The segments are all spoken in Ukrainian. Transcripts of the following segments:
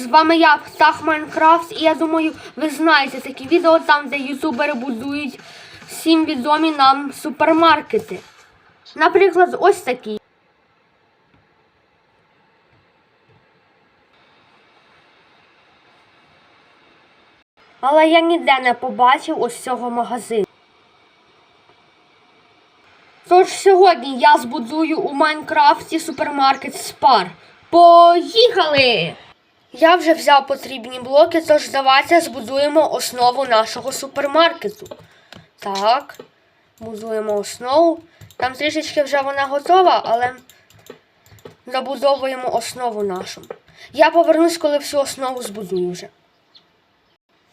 з вами я, Птах Майнкрафт, і я думаю, ви знаєте такі відео там, де ютубери будують всім відомі нам супермаркети. Наприклад, ось такі. Але я ніде не побачив ось цього магазину. Тож сьогодні я збудую у Майнкрафті супермаркет Спар. Поїхали! Я вже взяв потрібні блоки, тож давайте збудуємо основу нашого супермаркету. Так, будуємо основу. Там трішечки вже вона готова, але забудовуємо основу нашу. Я повернусь, коли всю основу збудую вже.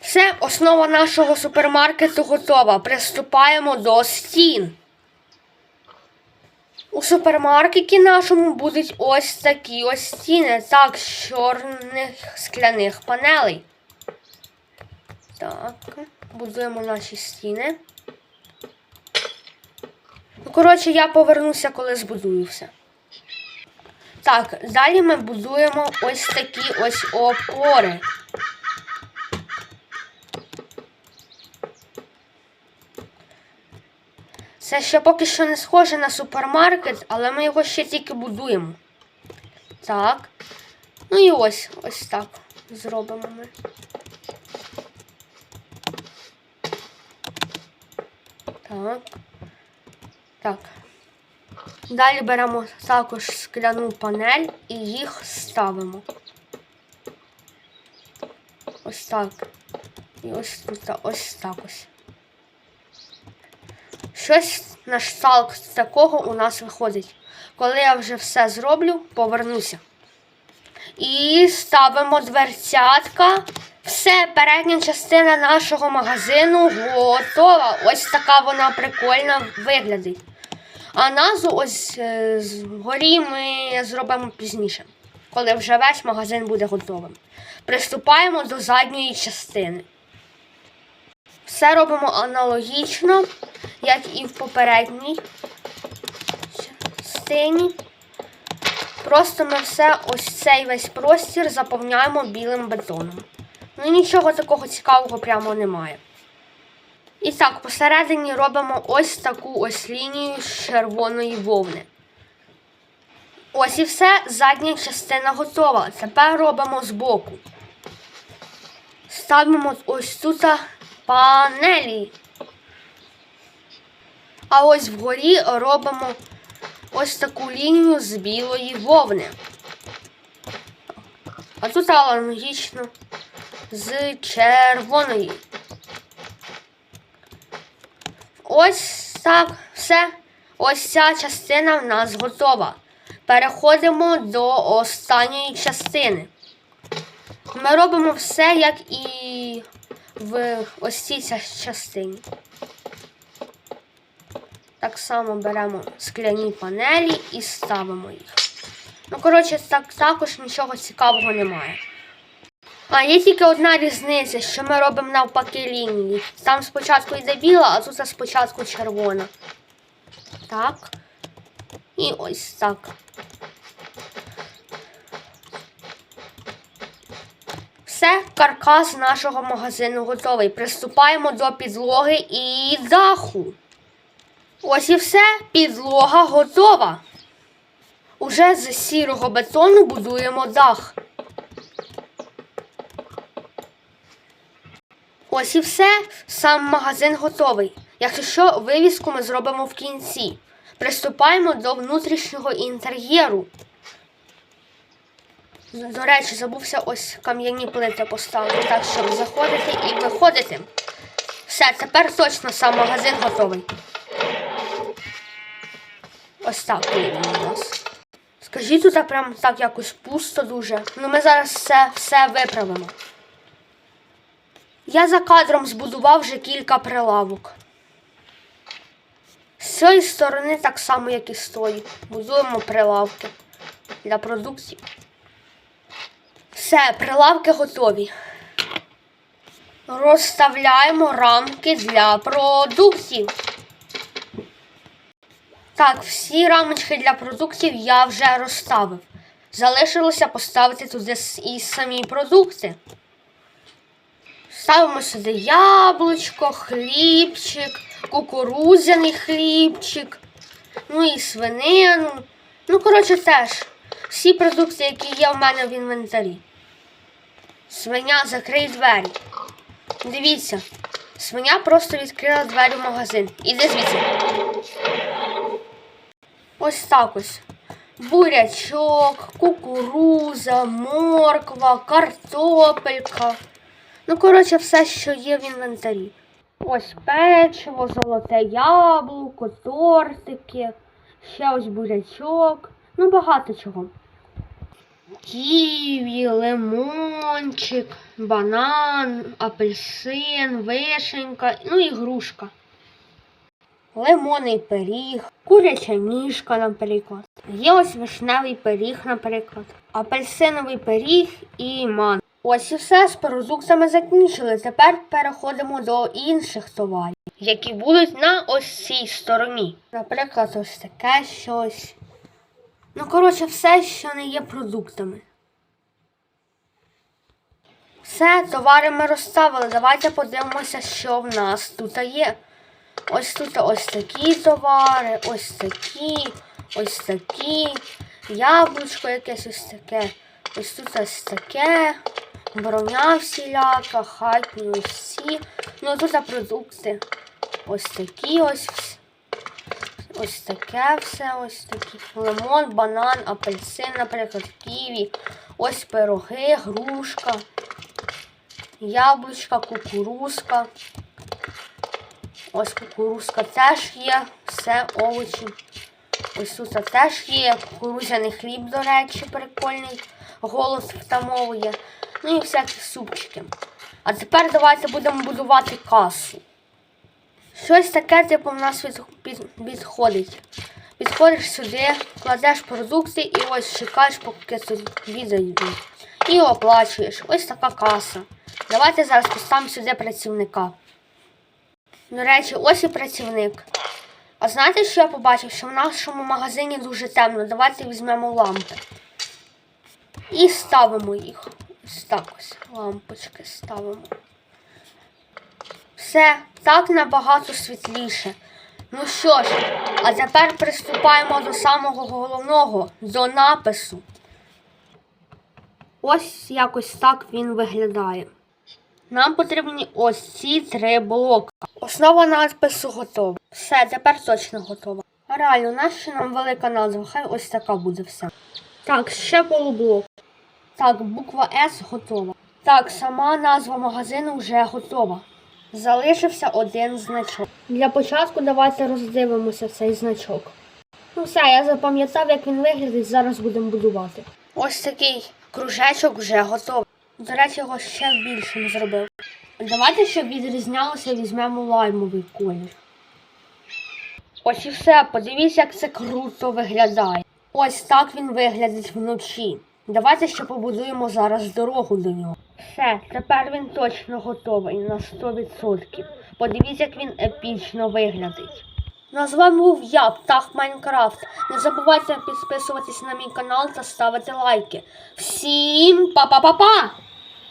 Все, основа нашого супермаркету готова. Приступаємо до стін. У супермаркеті нашому будуть ось такі ось стіни, так, з чорних скляних панелей. Так, будуємо наші стіни. Ну, коротше, я повернуся, коли збудую все. Так, далі ми будуємо ось такі ось опори. Це ще поки що не схоже на супермаркет, але ми його ще тільки будуємо. Так. Ну і ось ось так зробимо ми. Так. Так. Далі беремо також скляну панель і їх ставимо. Ось так. І ось тут ось так ось. Щось на кшталт такого у нас виходить. Коли я вже все зроблю, повернуся. І ставимо дверцятка. Все, передня частина нашого магазину готова. Ось така вона прикольна виглядить. А назву ось е, згорі ми зробимо пізніше, коли вже весь магазин буде готовим. Приступаємо до задньої частини. Все робимо аналогічно, як і в попередній частині. Просто ми все ось цей весь простір заповняємо білим бетоном. Ну нічого такого цікавого прямо немає. І так, посередині робимо ось таку ось лінію з червоної вовни. Ось і все, задня частина готова. Тепер робимо збоку. Ставимо ось тут панелі. А ось вгорі робимо ось таку лінію з білої вовни. А тут аналогічно з червоної. Ось так, все. Ось ця частина в нас готова. Переходимо до останньої частини. Ми робимо все, як і в ось цій частині. Так само беремо скляні панелі і ставимо їх. Ну, коротше, так, також нічого цікавого немає. А є тільки одна різниця, що ми робимо навпаки лінії. Там спочатку йде біла, а тут спочатку червона. Так. І ось так. Все, каркас нашого магазину готовий. Приступаємо до підлоги і даху. Ось і все, підлога готова. Уже з сірого бетону будуємо дах. Ось і все, сам магазин готовий. Якщо що, вивіску ми зробимо в кінці. Приступаємо до внутрішнього інтер'єру. До речі, забувся ось кам'яні плити поставити, так, щоб заходити і виходити. Все, тепер точно сам магазин готовий. Ось так вийде у нас. Скажіть, тут прям так якось пусто дуже. Ну ми зараз все, все виправимо. Я за кадром збудував вже кілька прилавок. З цієї сторони так само, як і з тої. Будуємо прилавки для продуктів. Все, прилавки готові. Розставляємо рамки для продуктів. Так, всі рамочки для продуктів я вже розставив. Залишилося поставити туди і самі продукти. Ставимо сюди яблучко, хлібчик, кукурудзяний хлібчик, ну і свинину. Ну, коротше, теж всі продукти, які є в мене в інвентарі. Свиня, закрий двері. Дивіться, свиня просто відкрила двері в магазин. Іди звідси. Ось так ось. Бурячок, кукуруза, морква, картопелька. Ну, коротше, все, що є в інвентарі. Ось печиво, золоте яблуко, тортики, ще ось бурячок. Ну, багато чого. Ківі, лимончик, банан, апельсин, вишенька, ну і грушка. Лимонний пиріг, куряча ніжка, наприклад. Є ось вишневий пиріг, наприклад, апельсиновий пиріг і ман. Ось і все з продуктами закінчили. Тепер переходимо до інших товарів, які будуть на ось цій стороні. Наприклад, ось таке щось. Ну, коротше, все, що не є продуктами. Все, товари ми розставили. Давайте подивимося, що в нас тут є. Ось тут ось такі товари, ось такі, ось такі. Яблучко якесь ось таке. Ось тут ось таке. Броня всіляка, хатні ось всі. Ну тут продукти. Ось такі ось. вс- Ось таке все, ось такі. Лимон, банан, апельсин, наприклад, ківі. Ось пироги, грушка, яблучка, кукурузка. Ось кукурузка теж є, все овочі. Ось тут теж є кукурудзяний хліб, до речі, прикольний. Голос втамовує. Ну і всякі супчики. А тепер давайте будемо будувати касу. Щось таке, типу, в нас відходить. Підходиш сюди, кладеш продукти і ось чекаєш, поки тобі зайдуть. І оплачуєш. Ось така каса. Давайте зараз поставимо сюди працівника. До речі, ось і працівник. А знаєте, що я побачив? Що в нашому магазині дуже темно. Давайте візьмемо лампи. І ставимо їх. Ось так ось. Лампочки ставимо. Все, так набагато світліше. Ну що ж, а тепер приступаємо до самого головного, до напису. Ось якось так він виглядає. Нам потрібні ось ці три блоки. Основа надпису готова. Все, тепер точно готова. Реально, наша нам велика назва, хай ось така буде все. Так, ще полублок. Так, буква С готова. Так, сама назва магазину вже готова. Залишився один значок. Для початку давайте роздивимося цей значок. Ну все, я запам'ятав, як він виглядить, зараз будемо будувати. Ось такий кружечок вже готовий. До речі, його ще більшим зробив. Давайте, щоб відрізнялося, візьмемо лаймовий колір. Ось і все, подивіться, як це круто виглядає. Ось так він виглядить вночі. Давайте ще побудуємо зараз дорогу до нього. Все, тепер він точно готовий на 100%. Подивіться, як він епічно виглядить. Ну а з вами був я, Птах Майнкрафт. Не забувайте підписуватись на мій канал та ставити лайки. Всім па-па-па-па!